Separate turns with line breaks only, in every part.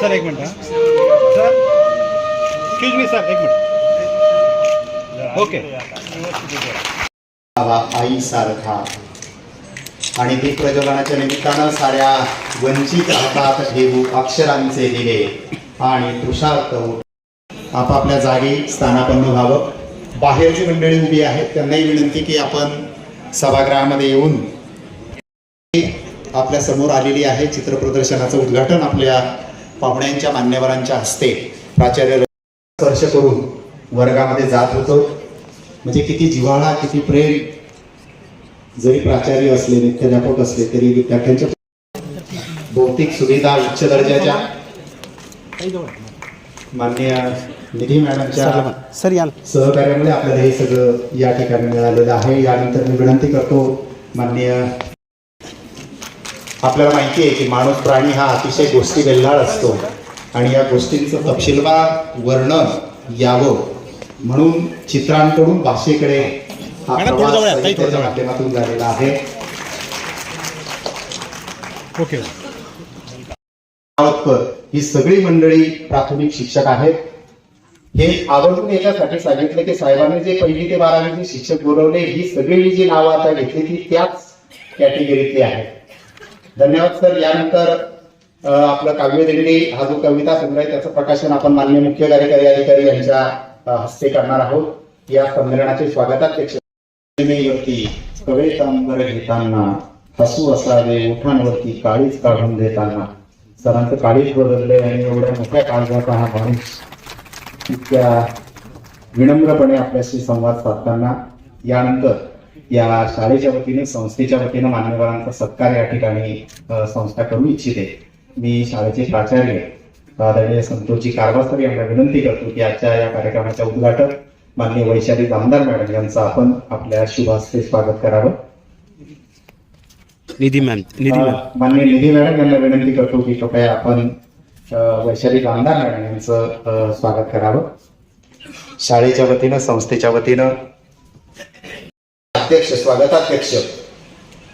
Sir एक minute sir excuse me sir एक minute. Okay
आई सारखा. आणि ती प्रज्वलनाच्या निमित्तानं साऱ्या वंचित हातात ठेवू अक्षरांचे दिले आणि तुषार्थ आपापल्या जागी स्थानापन्न व्हावं. बाहेरची मंडळी उभी आहेत त्यांनाही विनंती की आपण सभागृहामध्ये येऊन आपल्यासमोर आलेली आहे चित्र प्रदर्शनाचं उद्घाटन आपल्या पाहुण्यांच्या मान्यवरांच्या हस्ते प्राचार्य स्पर्श करून वर्गामध्ये जात होतो. म्हणजे किती जिव्हाळा किती प्रेम. जरी प्राचार्य असले मुख्याध्यापक असले तरी विद्यार्थ्यांच्या भौतिक सुविधा उच्च दर्जाच्या माननीय निधी मॅडमच्या सहकार्यामुळे आपल्याला हे सगळं या ठिकाणी मिळालेलं आहे. यानंतर मी विनंती करतो माननीय आपल्याला माहिती आहे की माणूस प्राणी हा अतिशय गोष्टी वेल्हाळ असतो. आणि या गोष्टींचं तपशीलवार वर्णन यावं म्हणून चित्रांकडून भाषेकडे हा. माध्यमातून झालेला आहे.
ओके
ही सगळी मंडळी प्राथमिक शिक्षक आहेत. हे आवर्जून याच्यासाठी सांगितलं की साहेबांनी जे पहिली ते बारावी जे शिक्षक बोलवले ही सगळी जी नावं आता घेतली ती त्याच कॅटेगरीतली आहेत. धन्यवाद सर. यानंतर आपलं आपलं काव्यदिंडी हा जो कविता संग्रह आहे त्याचं प्रकाशन आपण मान्य मुख्य कार्यकारी अधिकारी यांच्या हस्ते करणार आहोत. या संमेलनाचे स्वागताध्यक्ष सीमेवरती कवेतांबर घेताना हसू असावे ओठांवरती काळीच काढून देताना. सरांचं काळीच बदलले आणि एवढ्या मोठ्या काळजाचा हा माणूस इतक्या विनम्रपणे आपल्याशी संवाद साधताना यानंतर या शाळेच्या वतीने संस्थेच्या वतीनं मान्यवरांचा सत्कार या ठिकाणी संस्था करू इच्छिते. मी शाळेचे प्राचार्य आदरणीय संतोषजी कारभार यांना विनंती करतो की आजच्या या कार्यक्रमाच्या उद्घाटक माननीय वैशाली दामदार मॅडम यांचं आपण आपल्या शुभ हस्ते स्वागत करावं.
निधी मॅम निधी मॅम.
अ, माननीय निधी मॅडम यांना विनंती करतो की कृपया आपण वैशाली दामदार मॅडम यांचं स्वागत करावं. शाळेच्या वतीनं संस्थेच्या वतीनं अध्यक्ष स्वागताध्यक्ष.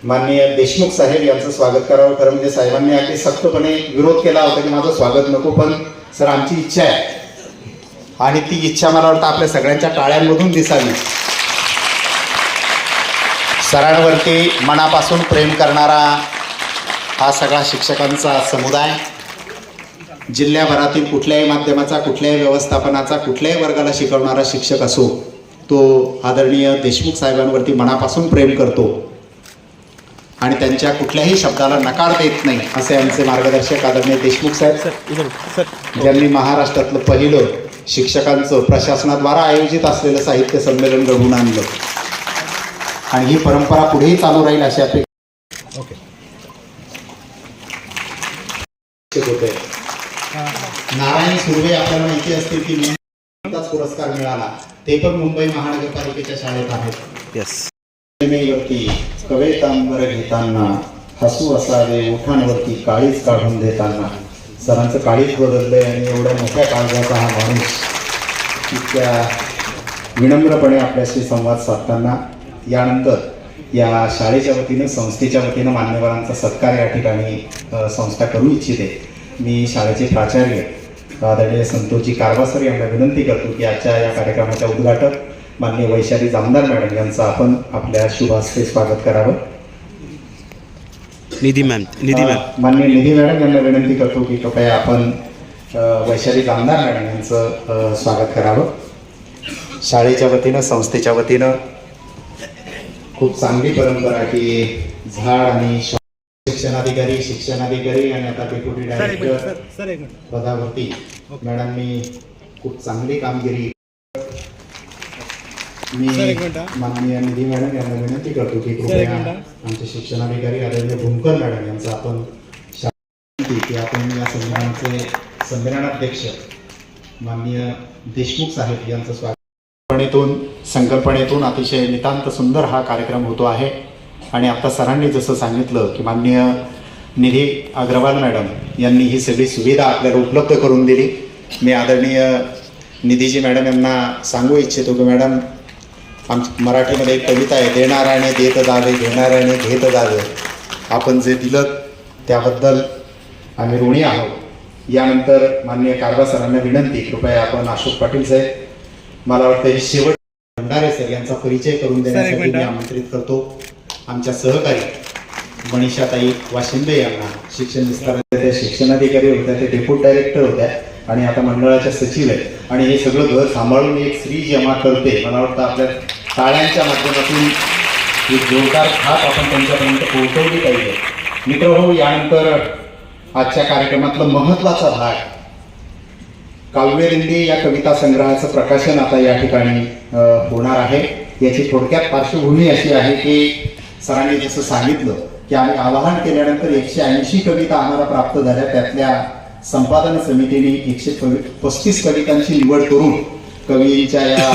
माननीय देशमुख साहेब यांचं स्वागत करावं खरं म्हणजे साहेबांनी अगदी सख्तपणे विरोध केला होता की माझं स्वागत नको पण सर आमची इच्छा आहे. आणि ती इच्छा मला वाटतं आपल्या सगळ्यांच्या टाळ्यांमधून दिसावी. सरांवरती मनापासून प्रेम करणारा हा सगळा शिक्षकांचा समुदाय जिल्ह्याभरातील कुठल्याही माध्यमाचा कुठल्याही व्यवस्थापनाचा कुठल्याही वर्गाला शिकवणारा शिक्षक असो तो आदरणीय देशमुख साहेबांवरती मनापासून प्रेम करतो. आणि त्यांच्या कुठल्याही शब्दाला नकार देत नाही असे आमचे मार्गदर्शक आदरणीय देशमुख साहेब. ज्यांनी महाराष्ट्रातलं पहिलं शिक्षकांचं प्रशासनाद्वारा आयोजित असलेलं साहित्य संमेलन घडवून आणलं. आणि ही परंपरा पुढेही चालू राहील अशी अपेक्षा
ओके.
नारायण सुर्वे आपल्याला माहिती असतील की पुरस्कार मिळाला. ते पण मुंबई महानगरपालिकेच्या शाळेत आहेत.
येस
सीमेवरती कवेतांबर घेताना हसू असावे ओठांवरती काळीच काढून देताना. सरांचं काळीच बदललंय आणि एवढ्या मोठ्या काळजाचा हा माणूस इतक्या विनम्रपणे आपल्याशी संवाद साधताना यानंतर या शाळेच्या वतीनं संस्थेच्या वतीनं मान्यवरांचा सत्कार या ठिकाणी संस्था करू इच्छिते. मी शाळेचे प्राचार्य आदरणीय संतोषजी कारभासर यांना विनंती करतो की आजच्या या कार्यक्रमाच्या उद्घाटक माननीय वैशाली जामदार मॅडम यांचं आपण आपल्या शुभ हस्ते स्वागत करावं.
निधी मॅम निधी मॅम.
अ, माननीय निधी मॅडम यांना विनंती करतो की कृपया आपण अ, वैशाली जामदार मॅडम यांचं अ, स्वागत करावं. शाळेच्या वतीनं संस्थेच्या वतीनं खूप चांगली परंपरा की झाड आणि शिक्षणाधिकारी शिक्षणाधिकारी आणि आता डेप्युटी डायरेक्टर पदावरती. मॅडमनी खूप चांगली कामगिरी मी. माननीय निधी मॅडम यांना विनंती करतो की कृपया. आमचे शिक्षणाधिकारी आदरणीय भूमकर मॅडम यांचं आपण की आपण या संमेलनाचे संमेलनाध्यक्ष माननीय देशमुख साहेब यांचं स्वागत. संकल्पनेतून संकल्पनेतून अतिशय नितांत सुंदर हा कार्यक्रम होतो आहे. आणि आता सरांनी जसं सांगितलं की माननीय निधी अग्रवाल मॅडम यांनी ही सगळी सुविधा आपल्याला उपलब्ध करून दिली. मी आदरणीय निधीजी मॅडम यांना सांगू इच्छितो की मॅडम आम मराठीमध्ये एक कविता आहे देणाऱ्याने देत जावे घेणाऱ्याने घेत जावे. आपण जे दिलं त्याबद्दल आम्ही ऋणी आहोत. यानंतर माननीय कारभार सरांना विनंती कृपया आपण अशोक पाटील साहेब मला वाटतं हे शेवट भंडारे सर यांचा परिचय करून देण्यासाठी. मी आमंत्रित करतो. आमच्या सहकारी मनीषाताई वाशिंदे यांना शिक्षण विस्तार शिक्षणाधिकारी होत्या ते डेप्युट डायरेक्टर होत्या आणि आता मंडळाच्या सचिव आहेत. आणि हे सगळं घर सांभाळून एक स्त्री जमा करते मला वाटतं आपल्या टाळ्यांच्या माध्यमातून एक जोरदार थाप आपण त्यांच्यापर्यंत पोहोचवली पाहिजे. मित्र हो यानंतर आजच्या कार्यक्रमातला महत्त्वाचा भाग काव्यरिंदी या कविता संग्रहाचं प्रकाशन आता या ठिकाणी होणार आहे. याची थोडक्यात पार्श्वभूमी अशी आहे की सरांनी जसं सांगितलं की आम्ही आवाहन केल्यानंतर एकशे ऐंशी कविता आम्हाला प्राप्त झाल्या. त्यातल्या संपादन समितीने एकशे कवि- पस्तीस कवितांची निवड करून कवींच्या या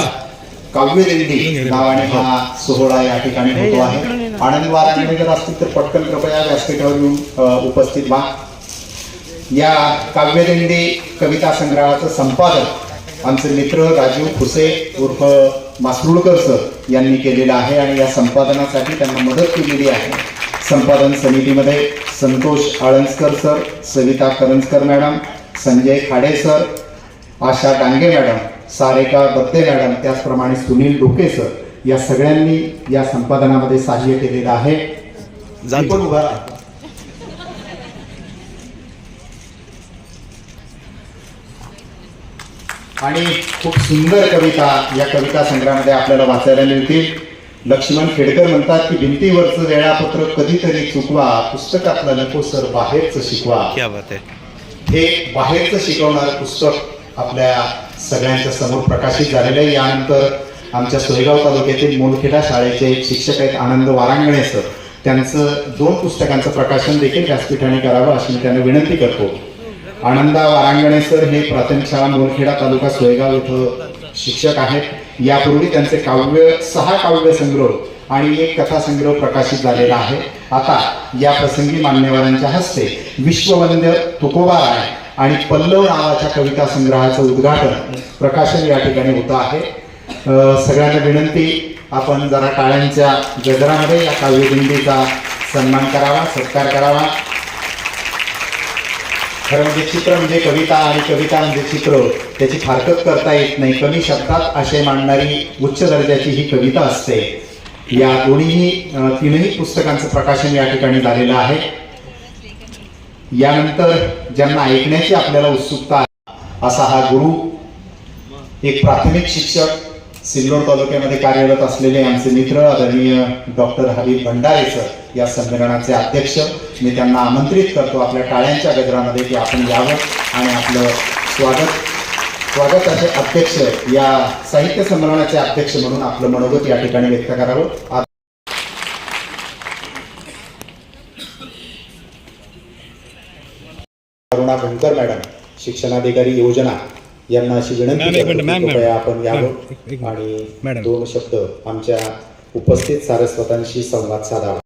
काव्यदिंडी नावाने हा सोहळा या ठिकाणी होतो आहे. आनंद जर असतील तर पटकन कृपया व्यासपीठावर येऊन उपस्थित व्हा. या काव्यदिंडी कविता संग्रहाचं संपादन आमचे मित्र राजीव खुसे उर्फ मासरुळकर सर यांनी केलेलं आहे आणि या संपादनासाठी त्यांना मदत केलेली आहे. संपादन समितीमध्ये Santosh Alanjkar sir Savita Karanjkar madam Sanjay Khade sir Asha Dange madam Sareka Batte madam त्याचप्रमाणे सुनील डोके सर या सगळ्यांनी या संपादनामध्ये सहाय्य केलेलं आहे. उभा आणि खूप सुंदर कविता या कविता संग्रहामध्ये आपल्याला वाचायला मिळतील. लक्ष्मण खेडकर म्हणतात की भिंतीवरचं वेळापत्रक कधीतरी चुकवा पुस्तकातलं नको सर बाहेरचं शिकवा. हे बाहेरचं शिकवणारं पुस्तक आपल्या सगळ्यांच्या समोर प्रकाशित झालेलं आहे. यानंतर आमच्या सोयगाव तालुक्यातील मोलखेडा शाळेचे एक शिक्षक आहेत आनंद वारांगणे सर. त्यांचं दोन पुस्तकांचं प्रकाशन देखील व्यासपीठाने करावं अशी मी त्यांना विनंती करतो. आनंदा वारांगणे सर हे प्राथमिक शाळा मोरखेडा तालुका सोयगाव इथं शिक्षक आहेत. यापूर्वी त्यांचे काव्य सहा काव्य संग्रह आणि एक कथा संग्रह प्रकाशित झालेला आहे. आता या प्रसंगी मान्यवरांच्या हस्ते विश्ववंद्य तुकोबा राय आणि पल्लव नावाच्या कविता संग्रहाचं उद्घाटन प्रकाशन या ठिकाणी होतं आहे. सगळ्यांना विनंती आपण जरा टाळ्यांच्या गजरामध्ये या काव्यदिंडीचा सन्मान करावा सत्कार करावा. कारण जे चित्र म्हणजे कविता आणि कविता म्हणजे चित्र. त्याची फारकत करता येत नाही. कमी शब्दात आशय मांडणारी उच्च दर्जाची ही कविता असते. या दोन्हीही तीनही पुस्तकांचं प्रकाशन या ठिकाणी झालेलं आहे. यानंतर ज्यांना ऐकण्याची आपल्याला उत्सुकता असा हा गुरु एक प्राथमिक शिक्षक सिल्लोड तालुक्यामध्ये कार्यरत असलेले आमचे मित्र आदरणीय डॉक्टर हबीब भंडारे सर या संमेलनाचे अध्यक्ष. मी त्यांना आमंत्रित करतो आपल्या टाळ्यांच्या गजरामध्ये की आपण यावं आणि आपलं स्वागत. स्वागताचे अध्यक्ष या साहित्य संमेलनाचे अध्यक्ष म्हणून आपलं मनोगत या ठिकाणी व्यक्त करावं. करुणा अरुणा मॅडम शिक्षणाधिकारी योजना. यांना अशी विनंती करतो. कृपया आपण यावं. आणि
मॅडम.
दोन शब्द आमच्या उपस्थित सारस्वतांशी संवाद साधावा